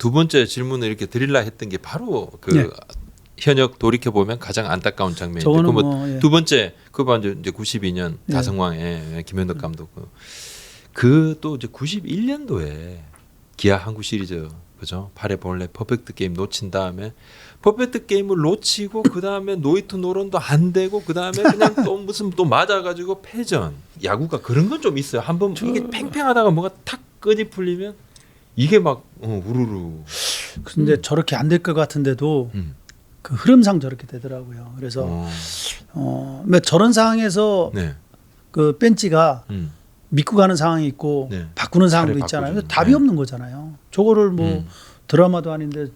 두 번째 질문을 이렇게 드릴라 했던 게 바로 그 네. 현역 돌이켜 보면 가장 안타까운 장면인데 저거는 그뭐 뭐, 예. 두 번째 그거 이제 이제 92년 예. 다성왕의 김현덕 감독 그 또 이제 91년도에 기아 한국 시리즈 그죠? 8회 본래 퍼펙트 게임 놓친 다음에 퍼펙트 게임을 놓치고 그 다음에 노이트 노런도 안 되고 그 다음에 그냥 또 무슨 또 맞아가지고 패전 야구가 그런 건 좀 있어요. 한번 이게 팽팽하다가 뭐가 탁 끈이 풀리면 이게 막 어, 우르르. 근데 저렇게 안 될 것 같은데도 음. 그 흐름상 저렇게 되더라고요. 그래서 어, 어, 뭐 저런 상황에서 네. 그 벤치가 음. 믿고 가는 상황이 있고 네. 바꾸는 상황도 있잖아요. 바꾸죠. 답이 네. 없는 거잖아요. 저거를 뭐 음. 드라마도 아닌데 음.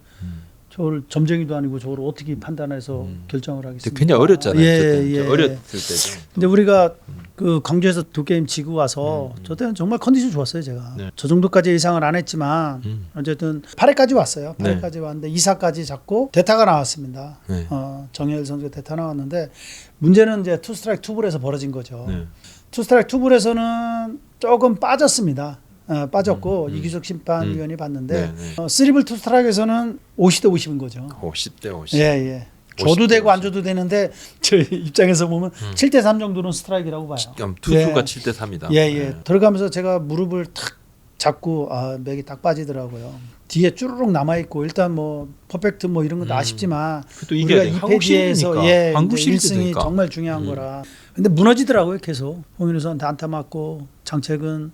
저걸 점쟁이도 아니고 저걸 어떻게 판단해서 음. 결정을 하겠습니까? 굉장히 어렸잖아요. 예, 그때. 예. 어렸을 때죠. 근데 우리가 그 광주에서 두 게임 지고 와서 음, 음. 저 때는 정말 컨디션 좋았어요 제가. 네. 저 정도까지 예상을 안 했지만 음. 어쨌든 8회까지 왔어요. 네. 8회까지 왔는데 2사까지 잡고 대타가 나왔습니다. 네. 어, 정혜일 선수가 대타 나왔는데 문제는 이제 투 스트라이크 투볼에서 벌어진 거죠. 네. 투 스트라이크 투볼에서는 조금 빠졌습니다. 어, 빠졌고 음, 음. 이규석 심판위원이 봤는데 네, 네. 어, 쓰리블 투 스트라이크에서는 50대 50인 거죠. 50대 50. 예, 예. 줘도 50대 되고 안 50. 줘도 되는데 저 입장에서 보면 음. 7대 3 정도는 스트라이크라고 봐요. 그럼 투수가 예. 7대 3이다. 예, 예. 들어가면서 제가 무릎을 탁 잡고 아, 맥이 딱 빠지더라고요. 뒤에 쭈르륵 남아 있고 일단 뭐 퍼펙트 뭐 이런 음. 아쉽지만 또 이겨야 우리가 돼. 이 한국 페이지에서 시리즈니까. 예, 한국 이제 1승이 시리즈니까. 정말 중요한 음. 거라. 근데 무너지더라고요, 계속. 선한테 안타 맞고 장책은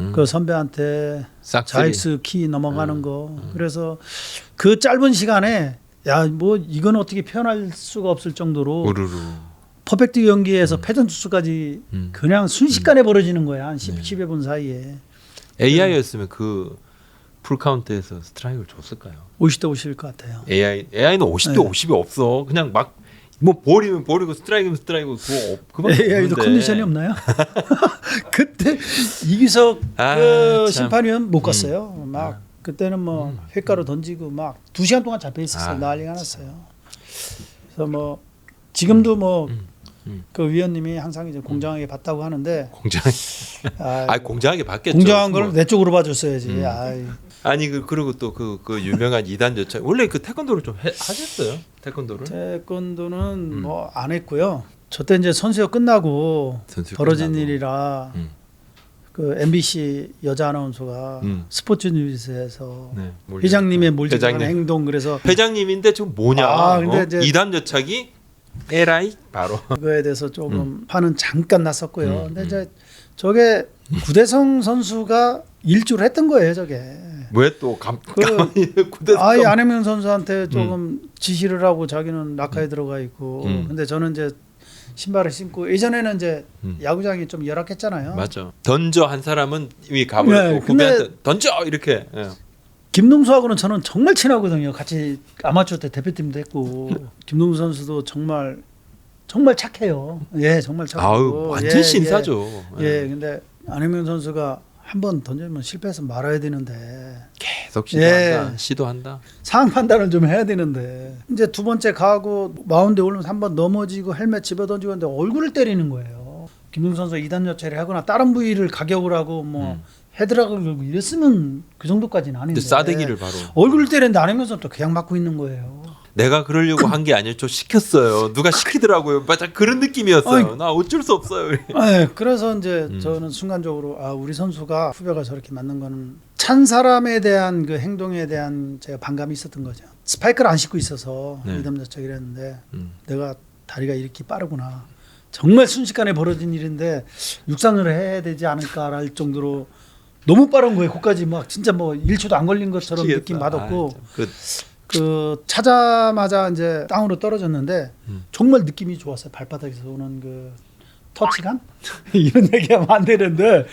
음. 그 선배한테 싹쓸이. 자익스 키 넘어가는 음, 거. 음. 그래서 그 짧은 시간에 야, 뭐 이건 어떻게 표현할 수가 없을 정도로 우르르. 퍼펙트 경기에서 패전 투수까지 음. 그냥 순식간에 벌어지는 거야. 한 10, 네. 10여 분 사이에. AI였으면 그 풀카운트에서 스트라이크를 줬을까요? 50대 50일 것 같아요. AI AI는 50대 네. 50이 없어. 그냥 막 뭐 볼이면 볼이고 스트라이크면 스트라이크 그거 없- 그밖에 AI도 없는데. 컨디션이 없나요? 그때 이기석 아, 그 참. 심판위원 못 음. 갔어요. 막 그때는 뭐 음. 횟가루 던지고 막 두 시간 동안 잡혀 있었어요. 아. 난리가 났어요. 그래서 뭐 지금도 뭐 음, 음. 그 위원님이 항상 이제 공정하게 봤다고 하는데 공정. 아, 아 공정하게 받겠죠. 공정한 뭐. 걸내 쪽으로 봐줬어야지. 음. 아이, 아니 그 그리고 또그그 유명한 이단 여차 원래 그 태권도를 좀 해, 하셨어요? 태권도를? 태권도는 음. 뭐안 했고요. 저때 이제 선수가 끝나고 선수 벌어진 끝나고. 일이라 음. 그 MBC 여자 아나운서가 음. 스포츠 뉴스에서 네. 몰- 회장님의 몰지각한 회장님. 행동 그래서 회장님인데 지금 뭐냐? 아, 근데 어? 이단 여차기 에라이 바로. 그거에 대해서 조금 음. 판은 잠깐 났었고요. 음, 근데 음. 이제 저게 구대성 선수가 일주를 했던 거예요, 저게. 왜또 감? 그- 가만히 아이 안혜명 선수한테 조금 지시를 하고 자기는 낙하에 들어가 있고. 음. 근데 저는 이제 신발을 신고 예전에는 이제 음. 야구장이 좀 열악했잖아요. 맞아. 던져 한 사람은 위 가버리고 네, 후배한테 던져 이렇게. 예. 김동수하고는 저는 정말 친하거든요. 같이 아마추어 때 대표팀도 했고 김동수 선수도 정말 정말 착해요. 예, 정말 착하고. 아우 완전 예, 신사죠. 예, 예, 근데 안혜명 선수가 한번 던지면 실패해서 말아야 되는데 계속 시도한다. 예. 시도한다. 상황 판단을 좀 해야 되는데 이제 두 번째 가고 마운드에 올라면서 한 번 넘어지고 헬멧 집어 던지고 했는데 얼굴을 때리는 거예요. 김동수 선수 가 이단 여체를 하거나 다른 부위를 가격을 하고 뭐 음. 헤드락을 걸고 이랬으면 그 정도까지는 아닌데 근데 싸대기를 바로. 얼굴을 때리는데 안혜명 선수 또 그냥 맞고 있는 거예요. 내가 그러려고 한 게 아니었죠. 시켰어요. 누가 시키더라고요. 맞아 그런 느낌이었어요. 아이. 나 어쩔 수 없어요. 네, 그래서 이제 음. 저는 순간적으로 아 우리 선수가 후배가 저렇게 맞는 거는 찬 사람에 대한 그 행동에 대한 제가 반감이 있었던 거죠. 스파이크를 안 신고 있어서 네. 이담 자척이랬는데 음. 내가 다리가 이렇게 빠르구나. 정말 순식간에 벌어진 일인데 육상을 해야 되지 않을까랄 정도로 너무 빠른 거예요. 거기까지 막 진짜 뭐 1초도 안 걸린 것처럼. 느낌 받았고 아, 참. 그 그 차자마자 이제 땅으로 떨어졌는데 음. 정말 느낌이 좋았어요. 발바닥에서 오는 그 터치감 이런 얘기하면 안 되는데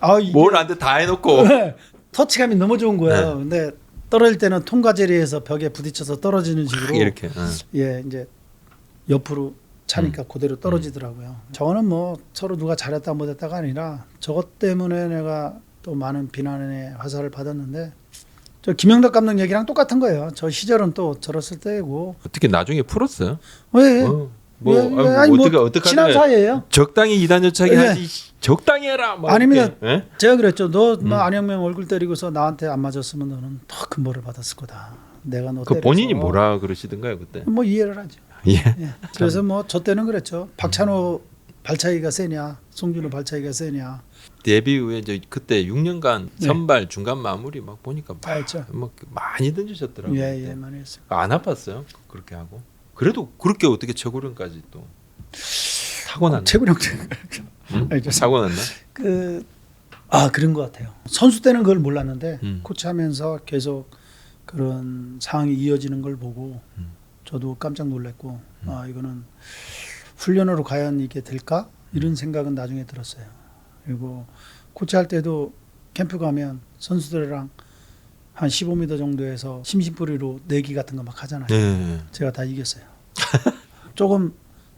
아 이게 뭘안 돼 다 해놓고. 네, 터치감이 너무 좋은 거예요. 네. 근데 떨어질 때는 통과제리에서 벽에 부딪혀서 떨어지는 식으로 이렇게. 어. 예 이제 옆으로 차니까 그대로 떨어지더라고요. 저거는 뭐 서로 누가 잘했다 못했다가 아니라 저것 때문에 내가 또 많은 비난의 화살을 받았는데 저 김영덕 감독 얘기랑 똑같은 거예요. 저 시절은 또 저랬을 때고 어떻게 나중에 풀었어요? 예, 예. 어. 뭐, 예, 아, 예, 뭐 아니 뭐 어떻게 어떻게 거야? 사이예요. 적당히 이단 연착이 예. 하지 적당히 해라. 뭐 아닙니다. 예? 제가 그랬죠. 너 음. 뭐 안영명 얼굴 때리고서 나한테 안 맞았으면 너는 더 큰 벌을 받았을 거다. 내가 너 그 때려서. 본인이 뭐라 그러시던가요 그때? 뭐 이해를 하죠. 예. 예. 그래서 뭐 저 때는 그랬죠. 박찬호 발차기가 세냐, 송준호 발차기가 세냐. 데뷔 후에 이제 그때 6년간 네. 선발 중간 마무리 막 보니까 막, 알죠. 막 많이 던지셨더라고요. 예. 예, 많이 했어요. 안 아팠어요? 그렇게 하고. 그래도 그렇게 어떻게 최고령까지 또 타고났나? 최고령 응? 알죠. 사고 났나? 그, 아, 그런 것 같아요. 선수 때는 그걸 몰랐는데, 음. 코치하면서 계속 그런 상황이 이어지는 걸 보고, 음. 저도 깜짝 놀랐고, 아, 이거는 훈련으로 과연 이게 될까? 이런 생각은 나중에 들었어요. 그리고 코치할 때도 캠프 가면 선수들이랑 한 15m 정도에서 심심풀이로 내기 같은 거 막 하잖아요. 네. 제가 다 이겼어요. 조금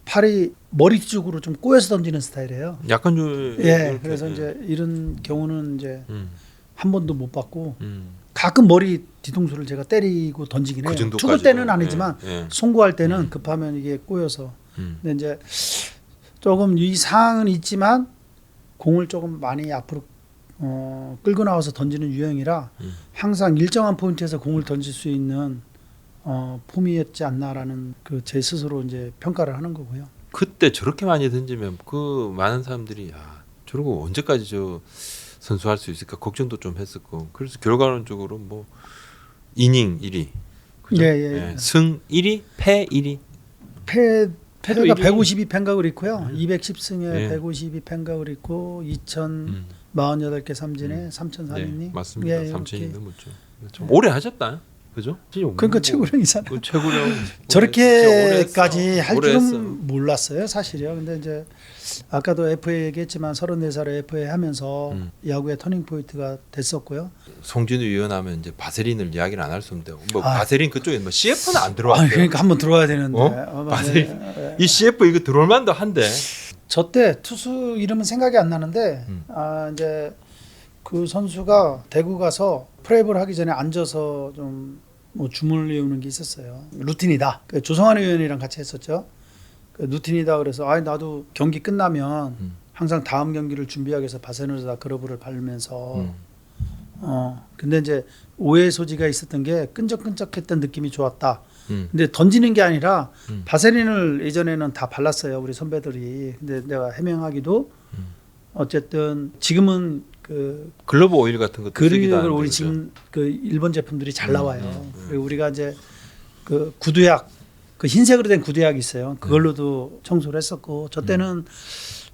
팔이 머리 쪽으로 좀 꼬여서 던지는 스타일이에요. 약간 좀 예, 그래서 예. 이제 이런 경우는 이제 음, 한 번도 못 받고 음. 가끔 머리 뒤통수를 제가 때리고 던지긴 그 해요. 정도까지도. 죽을 때는 아니지만 예, 예. 송구할 때는 음. 급하면 이게 꼬여서 음. 근데 이제 조금 이 상황은 있지만 공을 조금 많이 앞으로 어, 끌고 나와서 던지는 유형이라 음. 항상 일정한 포인트에서 공을 던질 수 있는 어, 폼이었지 않나라는 그 제 스스로 이제 평가를 하는 거고요. 그때 저렇게 많이 던지면 그 많은 사람들이 야 저러고 언제까지 저 선수할 수 있을까 걱정도 좀 했었고 그래서 결과론적으로 뭐 이닝 1위 그죠? 예, 예, 예. 승 1위 패 1위 패 패배가 일이- 152 팬각을 있고요. 음. 210승에 예. 152 팬각을 있고 2,048개 음. 삼진에 음. 3,004인님. 네, 맞습니다. 예, 이렇게. 넘었죠. 좀 오래 하셨다. 그죠? 그러니까 뭐- 최고령이잖아요. 그 최고령 저렇게까지. 할 오래 줄은 했어. 몰랐어요, 사실이요. 근데 이제 아까도 FA 얘기했지만 34살에 FA 하면서 음. 야구의 터닝 포인트가 됐었고요. 송진우 위원하면 이제 바세린을 이야기를 안 할 수 없는데 뭐 아. 바세린 그쪽에 뭐 CF는 안 아, 들어왔어요. 그러니까 한번 들어와야 되는데. 어? 어, 바세린. 네. 이 CF 이거 들어올 만도 한데. 저 때 투수 이름은 생각이 안 나는데 음. 아 이제 그 선수가 대구 가서 프레이브를 하기 전에 앉아서 좀뭐 줌을 외우는 게 있었어요. 루틴이다. 그 조성환 의원이랑 같이 했었죠. 그 루틴이다 그래서 아 나도 경기 끝나면 음. 항상 다음 경기를 준비하기 위해서 바세노다 그러브를 밟으면서 음. 어 근데 이제 오해 소지가 있었던 게 끈적끈적했던 느낌이 좋았다. 음. 근데 던지는 게 아니라 음. 바세린을 예전에는 다 발랐어요 우리 선배들이. 근데 내가 해명하기도 음. 어쨌든 지금은 그 글로브 오일 같은 것도 하는데 우리 그죠? 지금 그 일본 제품들이 잘 음, 나와요. 음, 음. 그리고 우리가 이제 그 구두약 그 흰색으로 된 구두약이 있어요. 그걸로도 청소를 했었고 저 때는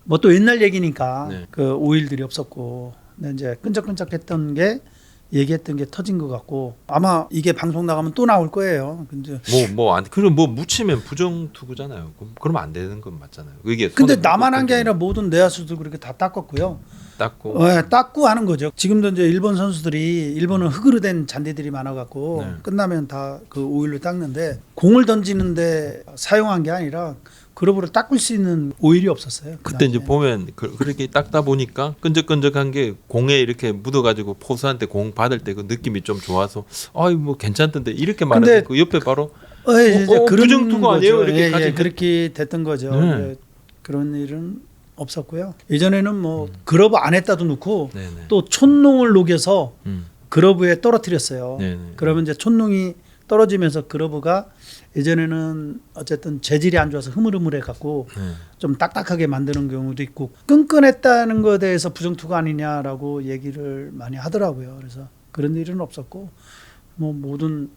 뭐 또 옛날 얘기니까 네. 그 오일들이 없었고 근데 이제 끈적끈적했던 게 얘기했던 게 터진 것 같고 아마 이게 방송 나가면 또 나올 거예요. 근데 뭐뭐안 그럼 뭐 묻히면 부정 투구잖아요. 그럼 그러면 안 되는 건 맞잖아요. 이게 근데 손에 나만 한 게 아니라 모든 내야수들 그렇게 다 닦았고요. 닦고 네, 닦고 하는 거죠. 지금도 이제 일본 선수들이 일본은 흙으로 된 잔디들이 많아 갖고 네. 끝나면 다 그 오일로 닦는데 공을 던지는데 사용한 게 아니라 그러브를 닦을 수 있는 오일이 없었어요. 그때 이제. 보면 그, 그렇게 닦다 보니까 끈적끈적한 게 공에 이렇게 묻어가지고 포수한테 공 받을 때 그 느낌이 좀 좋아서 아이 뭐 괜찮던데 이렇게 말하는 그 옆에 바로 어, 예, 어, 어, 그런 부정투구 아니에요? 이렇게 예, 예. 그렇게 됐던 거죠. 네. 예, 그런 일은 없었고요. 예전에는 뭐 그러브 안 했다도 놓고 네네. 또 촌농을 녹여서 음. 그러브에 떨어뜨렸어요. 네네. 그러면 이제 촌농이 떨어지면서 그러브가 예전에는 어쨌든 재질이 안 좋아서 흐물흐물해 갖고 네. 좀 딱딱하게 만드는 경우도 있고 끈끈했다는 것에 대해서 부정투구 아니냐라고 얘기를 많이 하더라고요. 그래서 그런 일은 없었고 뭐 모든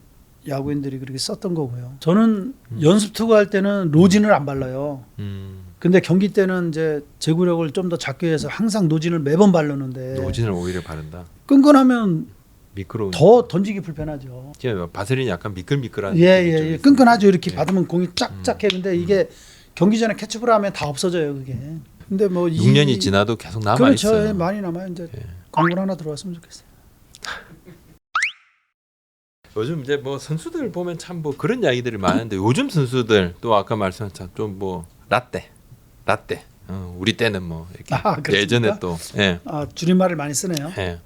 야구인들이 그렇게 썼던 거고요. 저는 연습 투구 할 때는 로진을 안 발라요. 음. 근데 경기 때는 이제 제구력을 좀더 잡기 위해서 항상 노진을 매번 바르는데 노진을 오히려 바른다. 끈끈하면 미끄러운. 더 던지기 불편하죠. 이제 바세린이 약간 미끌미끌한. 예, 느낌이 예, 좀 예. 있어요. 끈끈하죠. 이렇게 예. 받으면 공이 쫙쫙 했는데 이게 경기 전에 캐치볼 하면 다 없어져요, 그게. 근데 뭐 6년이 지나도 계속 남아 그렇죠. 있어요. 예, 많이 남아요. 이제 예. 광고 하나 들어왔으면 좋겠어요. 요즘 이제 뭐 선수들 보면 참 뭐 그런 이야기들이 많은데 요즘 선수들 또 아까 말씀하신 좀뭐 라떼, 라떼. 어, 우리 때는 뭐 이렇게 아? 예전에 또 예. 아, 줄임말을 많이 쓰네요. 예.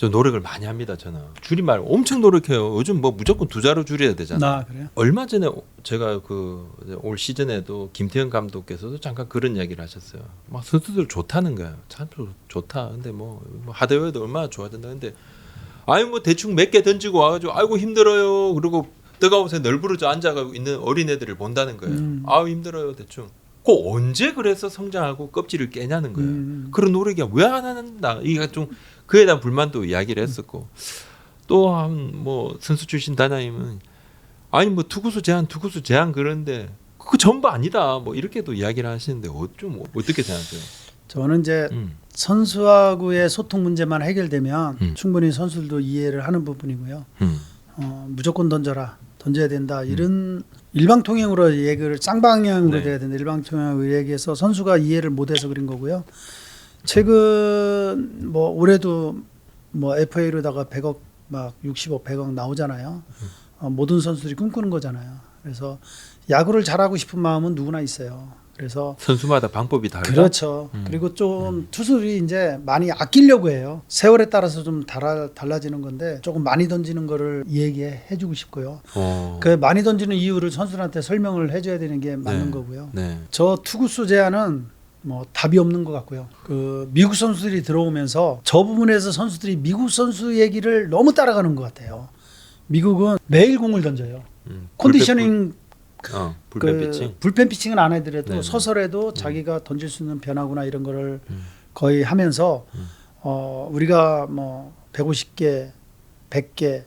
저 노력을 많이 합니다. 저는 줄임말 엄청 노력해요. 요즘 뭐 무조건 두 자로 줄여야 되잖아. 나 그래요. 얼마 전에 제가 그 올 시즌에도 김태형 감독께서도 잠깐 그런 이야기를 하셨어요. 막 선수들 좋다는 거예요. 참 좋- 좋다. 근데 뭐, 뭐 하대회도 얼마나 좋아진다. 근데 아유 뭐 대충 몇 개 던지고 와가지고 아이고 힘들어요. 그리고 뜨거운에 널브러져 앉아가고 있는 어린애들을 본다는 거예요. 음. 아유 힘들어요 대충. 그 언제 그래서 성장하고 껍질을 깨냐는 거예요. 음. 그런 노력이 왜 안 한다. 이게 좀 그에 대한 불만도 이야기를 했었고 또 한 뭐 선수 출신 단장님은 아니 뭐 투구수 제한 투구수 제한 그런데 그거 전부 아니다. 뭐 이렇게도 이야기를 하시는데 어, 좀 어떻게 생각하세요? 저는 이제 음. 선수하고의 소통 문제만 해결되면 음. 충분히 선수들도 이해를 하는 부분이고요. 음. 어, 무조건 던져라, 던져야 된다 이런 일방통행으로 얘기를 쌍방향으로 네. 돼야 된다. 일방통행으로 얘기해서 선수가 이해를 못해서 그런 거고요. 최근 뭐 올해도 뭐 FA로다가 100억 막 60억 100억 나오잖아요. 어, 모든 선수들이 꿈꾸는 거잖아요. 그래서 야구를 잘하고 싶은 마음은 누구나 있어요. 그래서 선수마다 방법이 다르다. 그렇죠. 음. 그리고 좀 투수들이 이제 많이 아끼려고 해요. 세월에 따라서 좀 달아, 달라지는 건데 조금 많이 던지는 거를 얘기해 주고 싶고요. 어. 그 많이 던지는 이유를 선수들한테 설명을 해줘야 되는 게 맞는 네. 거고요. 네. 저 투구수 제한은 뭐 답이 없는 것 같고요. 그 미국 선수들이 들어오면서 저 부분에서 선수들이 미국 선수 얘기를 너무 따라가는 것 같아요. 미국은 매일 공을 던져요. 음. 컨디셔닝 불펜, 어, 불펜 그 피칭. 불펜 피칭은 안 하더라도 네네. 서서라도 자기가 던질 수 있는 변화구나 이런 거를 음. 거의 하면서 음. 어 우리가 뭐 150개, 100개,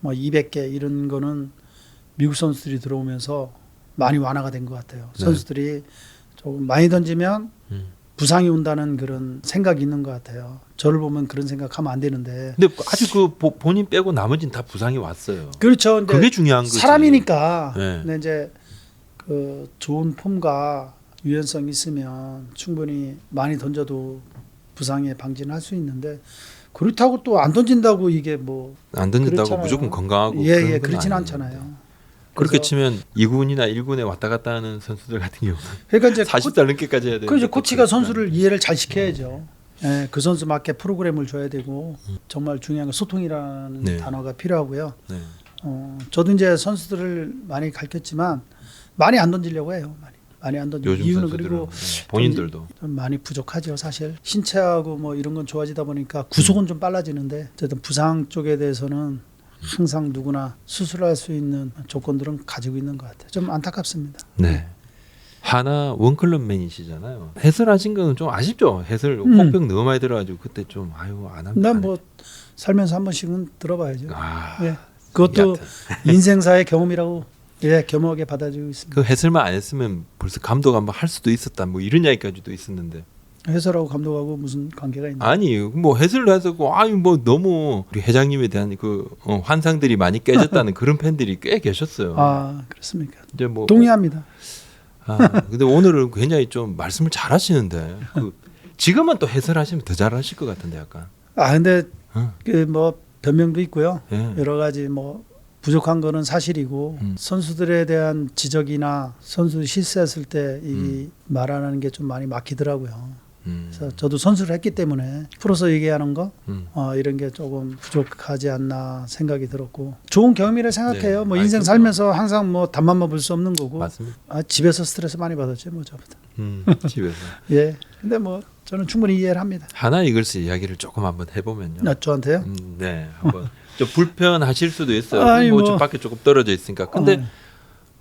뭐 200개 이런 거는 미국 선수들이 들어오면서 많이 완화가 된 것 같아요. 네. 선수들이 조금 많이 던지면 음. 부상이 온다는 그런 생각이 있는 것 같아요. 저를 보면 그런 생각하면 안 되는데 근데 아직 그 보- 본인 빼고 나머지는 다 부상이 왔어요. 그렇죠. 그게 중요한 거지. 사람이니까. 네. 근데 이제 그 좋은 폼과 유연성 있으면 충분히 많이 던져도 부상의 방지는 할 수 있는데 그렇다고 또 안 던진다고 이게 뭐 안 던진다고 그렇잖아요. 무조건 건강하고 예, 그런 예, 건 그렇진. 않잖아요. 그렇게 치면 2군이나 1군에 왔다 갔다 하는 선수들 같은 경우는 그러니까 이제 40살 넘게까지 해야 되는데 그 이제 또 코치가 선수를 이해를 잘 시켜야죠. 예, 그 선수 맞게 프로그램을 줘야 되고 정말 중요한 건 소통이라는 네. 단어가 필요하고요. 네. 어, 저도 이제 선수들을 많이 가르쳤지만 많이 안 던지려고 해요. 많이 많이 안 던지고 요즘 이유는 그리고 네. 본인들도 좀 많이 부족하죠 사실 신체하고 뭐 이런 건 좋아지다 보니까 구속은 좀 빨라지는데 어쨌든 부상 쪽에 대해서는 항상 누구나 수술할 수 있는 조건들은 가지고 있는 것 같아요 좀 안타깝습니다 네. 하나 원클럽 맨이시잖아요. 해설하신 거는 좀 아쉽죠. 해설 음. 혹평 너무 많이 들어가지고 그때 좀 아유 안 한다. 난뭐 살면서 한 번씩은 들어봐야죠 아, 예. 그것도. 인생사의 경험이라고 예 겸허하게 받아주고 있습니다 그 해설만 안 했으면 벌써 감독 한번 할 수도 있었다. 뭐 이런 이야기까지도 있었는데 해설하고 감독하고 무슨 관계가 있나 아니 뭐 해설을 해서 아니 뭐 너무 우리 회장님에 대한 그 어, 환상들이 많이 깨졌다는 그런 팬들이 꽤 계셨어요. 아 그렇습니까 이제 뭐 동의합니다 아, 근데 오늘은 굉장히 좀 말씀을 잘하시는데 그 지금은 또 해설하시면 더 잘하실 것 같은데 약간. 아 근데 어, 그뭐 변명도 있고요 예. 여러 가지 뭐 부족한 거는 사실이고 음. 선수들에 대한 지적이나 선수 실수했을 때이말안 하는 게 좀 많이 막히더라고요. 음, 그래서 저도 선수를 했기 때문에 풀어서 얘기하는 거 음. 어, 이런 게 조금 부족하지 않나 생각이 들었고 좋은 경험이라 생각해요. 네. 뭐 인생 그럼요. 살면서 항상 뭐 답만 먹을 수 없는 거고 맞습니다. 아, 집에서 스트레스 많이 받았죠, 뭐 저보다. 음, 집에서 예. 근데 뭐 저는 충분히 이해를 합니다. 하나 이글스 이야기를 조금 한번 해보면요. 나 저한테요? 음, 네, 한번 좀 불편하실 수도 있어요. 아이, 뭐, 뭐. 좀 밖에 조금 떨어져 있으니까. 근데 어.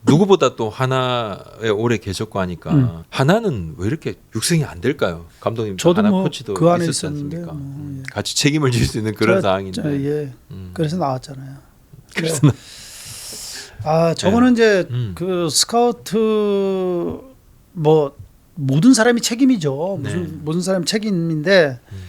누구보다 또 하나에 오래 계셨고 하니까 음. 하나는 왜 이렇게 육성이 안 될까요? 감독님 저도 하나 뭐 코치도 그 안에 있었지 있었는데 않습니까? 뭐, 음, 예. 같이 책임을 질 수 있는 그런 저- 상황인데. 저, 예. 음. 그래서 나왔잖아요. 그래서 네. 아 저거는 이제 음. 그 스카우트 뭐 모든 사람이 책임이죠. 무슨 네. 모든 사람 책임인데 음.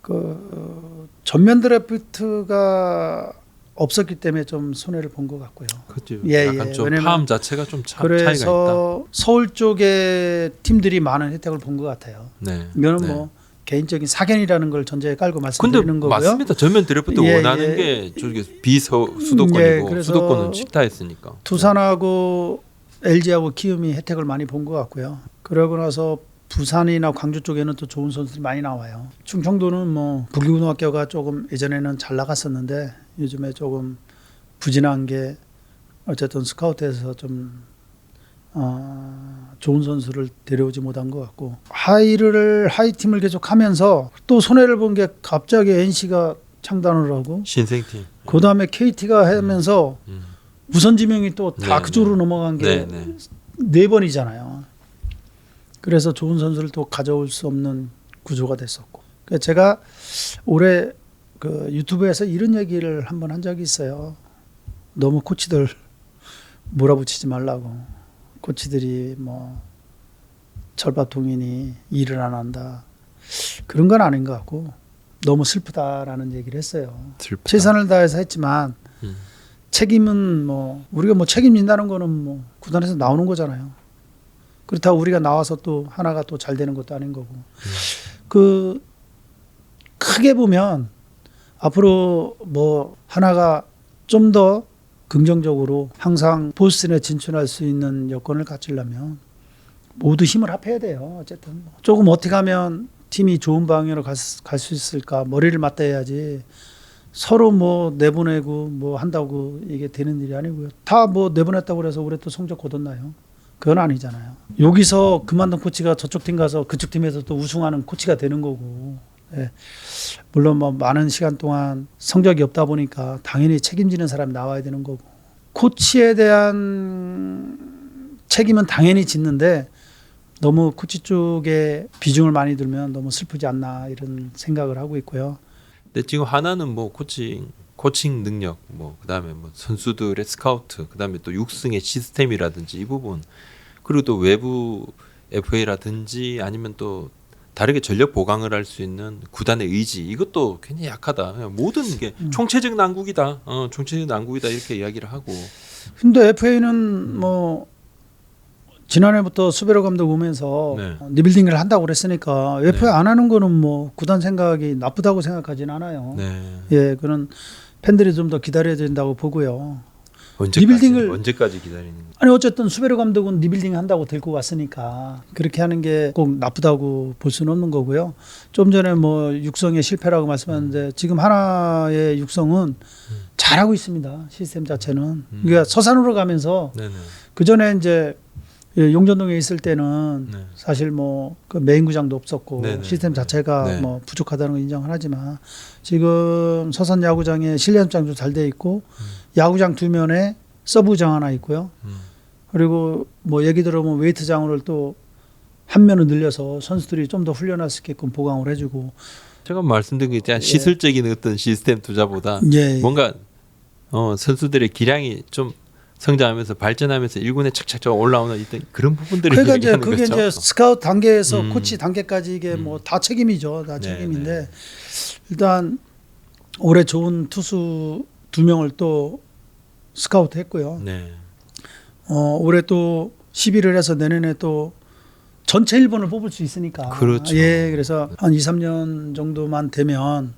그 어, 전면 드래프트가 없었기 때문에 좀 손해를 본 것 같고요. 그렇죠. 예, 약간 예. 좀 파함 자체가 좀 차, 차이가 있다. 그래서 서울 쪽에 팀들이 많은 혜택을 본 것 같아요. 네. 이거는 네. 뭐 개인적인 사견이라는 걸 전제에 깔고 근데 말씀드리는 거고요. 맞습니다. 전면 드래프트 예, 원하는 예. 게 저기 비서 수도권이고 예, 수도권은 식타했으니까. 두산하고 LG하고 키움이 혜택을 많이 본 것 같고요. 그러고 나서 부산이나 광주 쪽에는 또 좋은 선수들이 많이 나와요. 충청도는 뭐 북이고등학교가 조금 예전에는 잘 나갔었는데 요즘에 조금 부진한 게 어쨌든 스카우트에서 좀 어, 좋은 선수를 데려오지 못한 것 같고 하이를 하이 팀을 계속 하면서 또 손해를 본 게 갑자기 NC가 창단을 하고 신생팀. 그 다음에 KT가 하면서 음. 우선 지명이 또다 네, 그쪽으로 네. 넘어간 네, 게 네. 네 번이잖아요. 그래서 좋은 선수를 또 가져올 수 없는 구조가 됐었고. 그래서 제가 올해 그 유튜브에서 이런 얘기를 한 번 한 적이 있어요. 너무 코치들 몰아붙이지 말라고. 코치들이 뭐 절밥통이니 일을 안 한다. 그런 건 아닌 것 같고 너무 슬프다라는 얘기를 했어요. 슬프다. 최선을 다해서 했지만 음. 책임은 뭐 우리가 뭐 책임진다는 거는 뭐 구단에서 나오는 거잖아요. 그렇다고 우리가 나와서 또 하나가 또 잘 되는 것도 아닌 거고. 그 크게 보면 앞으로 뭐 하나가 좀 더 긍정적으로 항상 포스트에 진출할 수 있는 여건을 갖추려면 모두 힘을 합해야 돼요. 어쨌든 뭐. 조금 어떻게 하면 팀이 좋은 방향으로 갈 수 있을까 머리를 맞대야지 서로 뭐 내보내고 뭐 한다고 이게 되는 일이 아니고요. 다 뭐 내보냈다고 그래서 올해 또 성적 거뒀나요? 그건 아니잖아요. 여기서 그만둔 코치가 저쪽 팀 가서 그쪽 팀에서 또 우승하는 코치가 되는 거고. 예. 물론 뭐 많은 시간 동안 성적이 없다 보니까 당연히 책임지는 사람이 나와야 되는 거고. 코치에 대한 책임은 당연히 짓는데 너무 코치 쪽에 비중을 많이 들면 너무 슬프지 않나 이런 생각을 하고 있고요. 근데 지금 하나는 뭐 코칭 코칭 능력 뭐 그다음에 뭐 선수들의 스카우트 그다음에 또 육승의 시스템이라든지 이 부분 그리고 또 외부 FA라든지 아니면 또 다르게 전력 보강을 할 수 있는 구단의 의지 이것도 굉장히 약하다. 모든 게 음. 총체적 난국이다. 어, 총체적 난국이다 이렇게 이야기를 하고 근데 FA는 뭐 지난해부터 수베로 감독 오면서 네. 리빌딩을 한다고 그랬으니까 FA 네. 안 하는 거는 뭐 구단 생각이 나쁘다고 생각하진 않아요. 네. 예, 그런 팬들이 좀 더 기다려야 된다고 보고요. 언제까지 리빌딩을- 언제까지 기다리는 거? 아니 어쨌든 수베로 감독은 리빌딩 한다고 들고 왔으니까 그렇게 하는 게 꼭 나쁘다고 볼 수는 없는 거고요. 좀 전에 뭐 육성의 실패라고 말씀하셨는데 지금 하나의 육성은 잘하고 있습니다. 시스템 자체는. 그러니까 서산으로 가면서. 그 전에 이제 예, 용전동에 있을 때는 네. 사실 뭐 그 메인 구장도 없었고 네네. 시스템 자체가 네. 뭐 부족하다는 걸 인정을 하지만 지금 서산 야구장에 실내 연장도 잘 돼 있고 야구장 두 면에 서브장 하나 있고요. 음. 그리고 뭐 얘기 들어보면 웨이트장을 또 한 면을 늘려서 선수들이 좀 더 훈련할 수 있게끔 보강을 해주고 제가 말씀드린 게 예. 있잖아요. 시설적인 어떤 시스템 투자보다 예, 뭔가 어, 선수들의 기량이 좀 성장하면서 발전하면서 일군에 착착착 올라오는 어떤 그런 부분들을 그러니까 이제 그게 거죠. 이제 스카우트 단계에서 음. 코치 단계까지 이게 뭐다 책임이죠, 다 네, 책임인데 일단 올해 좋은 투수 두 명을 또 스카우트 했고요. 네. 어, 올해 또 11을 해서 내년에 또 전체 일본을 뽑을 수 있으니까. 그렇죠. 예, 그래서 한 2, 3년 정도만 되면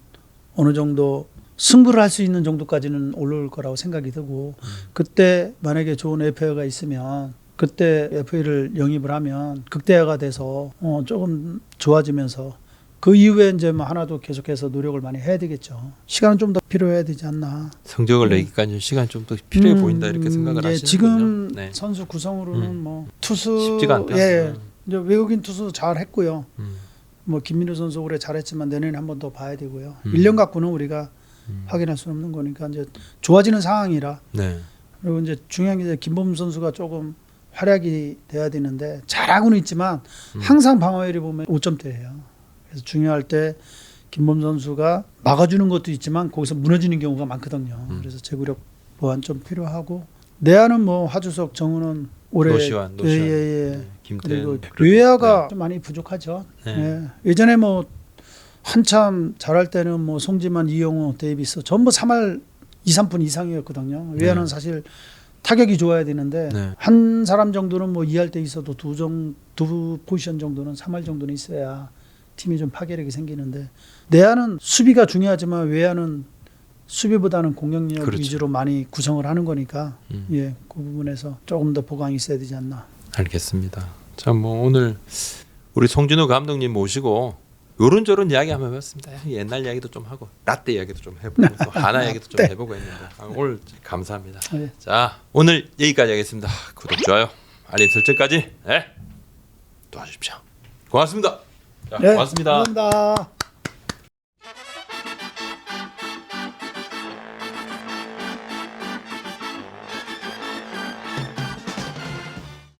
어느 정도 승부를 할 수 있는 정도까지는 올라올 거라고 생각이 들고 음. 그때 만약에 좋은 FA가 있으면 그때 FA를 영입을 하면 극대화가 돼서 어, 조금 좋아지면서 그 이후에 이제 뭐 하나도 계속해서 노력을 많이 해야 되겠죠. 시간은 좀 더 필요해야 되지 않나. 성적을 내기까지 시간 좀 더 필요해 음, 보인다 이렇게 생각을 예, 하시는군요. 지금 네. 선수 구성으로는 음. 뭐 투수 쉽지가 않다. 예, 이제 외국인 투수 잘 했고요. 음. 뭐 김민우 선수 올해 잘했지만 내년에 한 번 더 봐야 되고요. 음. 일 1년 갖고는 우리가 음. 확인할 수 없는 거니까 이제 좋아지는 상황이라 네. 그리고 이제 중요한 게 이제 김범 선수가 조금 활약이 돼야 되는데 잘하고는 있지만 음. 항상 방어율이 보면 5점대예요. 그래서 중요할 때 김범 선수가 막아주는 것도 있지만 거기서 무너지는 경우가 많거든요. 음. 그래서 제구력 보완 좀 필요하고 내야는 뭐 하주석 정우는 올해 노시환, 노시환. 예 예 예. 네. 김태현. 그리고 외야가 좀 많이 부족하죠. 네. 예. 예전에 뭐 한참 잘할 때는 뭐 송지만, 이영호, 데이비스 전부 3할 2, 3분 이상이었거든요. 외야는 네. 사실 타격이 좋아야 되는데 네. 한 사람 정도는 뭐 2할 때 있어도 두, 정, 두 포지션 정도는 3할 정도는 있어야 팀이 좀 파괴력이 생기는데 내야는 수비가 중요하지만 외야는 수비보다는 공격력 그렇죠. 위주로 많이 구성을 하는 거니까 음. 예, 그 부분에서 조금 더 보강이 있어야 되지 않나. 알겠습니다. 자, 뭐 오늘 우리 송진우 감독님 모시고 요런저런 이야기 한번 해봤습니다. 옛날 이야기도 좀 하고 라떼 이야기도 좀 해보고 또 하나 이야기도 좀. 해보고 했는데 아, 오늘 감사합니다. 네. 자 오늘 여기까지 하겠습니다. 구독 좋아요 알림 설정까지 네. 도와주십시오. 고맙습니다. 자, 네, 고맙습니다. 감사합니다.